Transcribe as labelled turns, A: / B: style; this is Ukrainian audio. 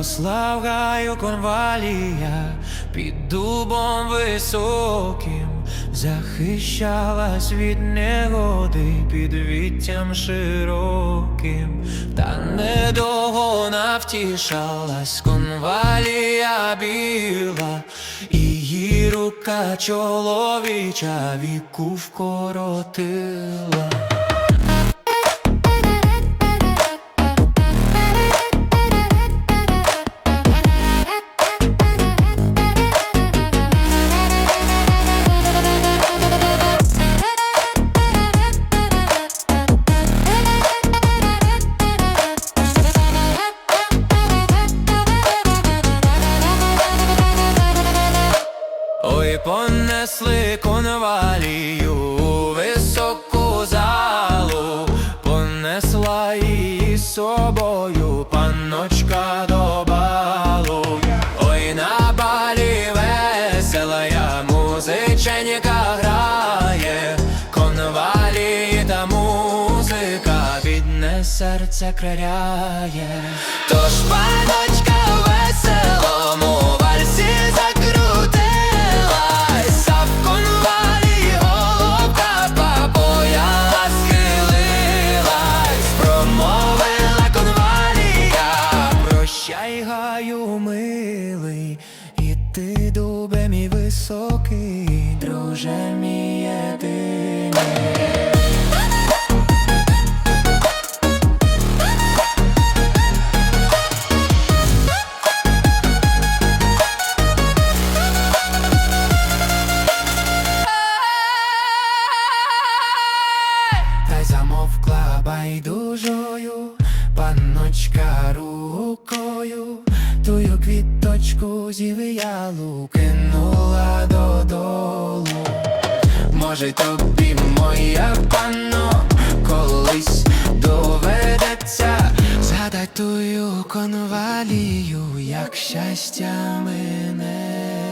A: Росла в гаю конвалія під дубом високим, захищалась від негоди під віттям широким, та недовго навтішалась конвалія біла, і її рука чоловіча віку вкоротила. Понесли конвалію у високу залу, понесла її собою панночка до балу. Ой, на балі веселая музиченька грає, конвалії та музика бідне серце краляє. Тож паночка ти дубе мій високий, друже мій єдиний. Замовкла байдужою панночка рукою, тую квіточку зівіялу кинула додолу. Може, тобі, моя панно, колись доведеться згадай тую конвалію, як щастя минеться.